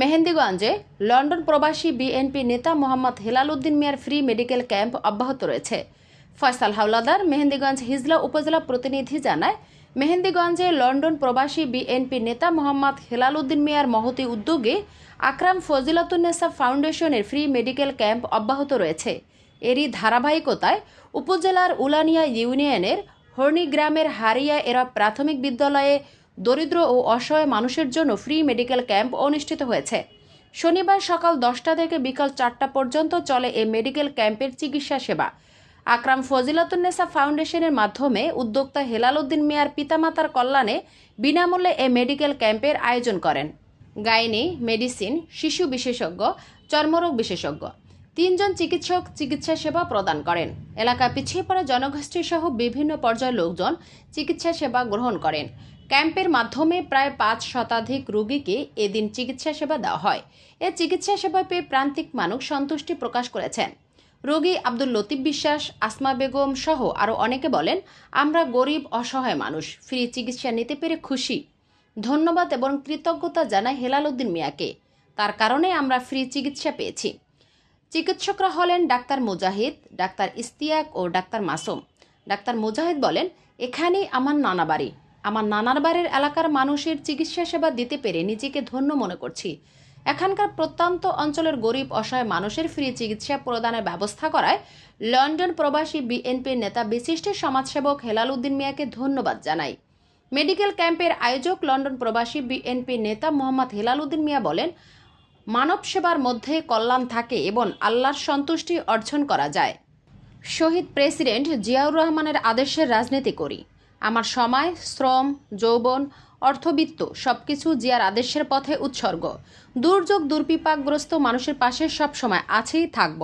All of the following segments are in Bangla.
মেহেন্দিগঞ্জে লন্ডন প্রবাসী বিএনপি নেতা মোহাম্মদ হেলাল উদ্দিন মিয়ার ফ্রি মেডিকেল ক্যাম্প অব্যাহত রয়েছে। ফয়সাল হাওলাদার মেহেন্দিগঞ্জ হিজলা উপজেলা প্রতিনিধি জানায়, মেহেন্দিগঞ্জে লন্ডন প্রবাসী বিএনপি নেতা মোহাম্মদ হেলাল উদ্দিন মিয়ার মহতি উদ্যোগে আকরাম ফজিলাতুন্নেসা ফাউন্ডেশনের ফ্রি মেডিকেল ক্যাম্প অব্যাহত রয়েছে। এরই ধারাবাহিকতায় উপজেলার উলানিয়া ইউনিয়নের হর্নি গ্রামের হারিয়া এরা প্রাথমিক বিদ্যালয়ে দরিদ্র ও অসহায় মানুষের জন্য ফ্রি মেডিকেল ক্যাম্প অনুষ্ঠিত হয়েছে। শনিবার সকাল দশটা থেকে বিকাল চারটা পর্যন্ত চলে এই মেডিকেল ক্যাম্পের চিকিৎসা সেবা। আকরাম ফজিলাতুন্নেসা ফাউন্ডেশনের মাধ্যমে উদ্যোক্তা হেলাল উদ্দিন মিয়ার পিতামাতার কল্যাণে বিনামূল্যে এ মেডিকেল ক্যাম্পের আয়োজন করেন। গাইনি মেডিসিন শিশু বিশেষজ্ঞ, চর্মরোগ বিশেষজ্ঞ। তিনজন চিকিৎসক চিকিৎসা সেবা প্রদান করেন। এলাকা পিছিয়ে পড়া জনগোষ্ঠী সহ বিভিন্ন পর্যায়ের লোকজন চিকিৎসা সেবা গ্রহণ করেন। ক্যাম্পের মাধ্যমে প্রায় পাঁচ শতাধিক রোগীকে এদিন চিকিৎসা সেবা দেওয়া হয়। এ চিকিৎসা সেবা পেয়ে প্রান্তিক মানুষ সন্তুষ্টি প্রকাশ করেছেন। রোগী আব্দুল লতিফ বিশ্বাস, আসমা বেগম সহ আরও অনেকে বলেন, আমরা গরিব, অসহায় মানুষ। ফ্রি চিকিৎসা নিতে পেরে খুশি। ধন্যবাদ এবং কৃতজ্ঞতা জানাই হেলাল উদ্দিন মিয়াকে। তার কারণে আমরা ফ্রি চিকিৎসা পেয়েছি। চিকিৎসকরা হলেন ডাক্তার মুজাহিদ, ডাক্তার ইস্তিয়াক ও ডাক্তার মাসুম। ডাক্তার মুজাহিদ বলেন, এখানেই আমার নানা বাড়ি। আমার নানার বাড়ির এলাকার মানুষের চিকিৎসা সেবা দিতে পেরে নিজেকে ধন্য মনে করছি। এখানকার প্রত্যন্ত অঞ্চলের গরিব, অসহায় মানুষের ফ্রি চিকিৎসা প্রদানের ব্যবস্থা করায় লন্ডন প্রবাসী বিএনপির নেতা বিশিষ্ট সমাজসেবক হেলাল উদ্দিন মিয়াকে ধন্যবাদ জানাই। মেডিকেল ক্যাম্পের আয়োজক লন্ডন প্রবাসী বিএনপি নেতা মোহাম্মদ হেলাল উদ্দিন মিয়া বলেন মানব সেবার মধ্যে কল্যাণ থাকে এবং আল্লাহর সন্তুষ্টি অর্জন করা যায়। শহীদ প্রেসিডেন্ট জিয়াউর রহমানের আদেশের রাজনীতি করি। আমার সময়, শ্রম, যৌবন, অর্থবিত্ত সবকিছু জিয়ার আদেশের পথে উৎসর্গ। দুর্যোগ, দুর্বিপাকগ্রস্ত মানুষের পাশে সব সময় আছেই থাকব।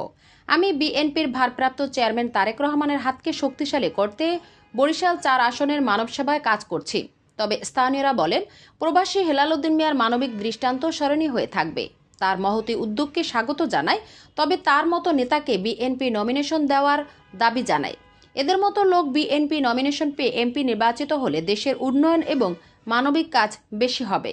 আমি বিএনপির ভারপ্রাপ্ত চেয়ারম্যান তারেক রহমানের হাতকে শক্তিশালী করতে বরিশাল চার আসনের মানব সেবায় কাজ করছি। তবে স্থানীয়রা বলেন, প্রবাসী হেলাল উদ্দিন মিয়ার মানবিক দৃষ্টান্ত স্মরণীয় হয়ে থাকবে। তার মহতি উদ্যোগকে স্বাগত জানায়, তবে তার মতো নেতাকে বিএনপি নমিনেশন দেওয়ার দাবি জানায়। এদের মতো লোক বিএনপি নমিনেশন পেয়ে এমপি নির্বাচিত হলে দেশের উন্নয়ন এবং মানবিক কাজ বেশি হবে।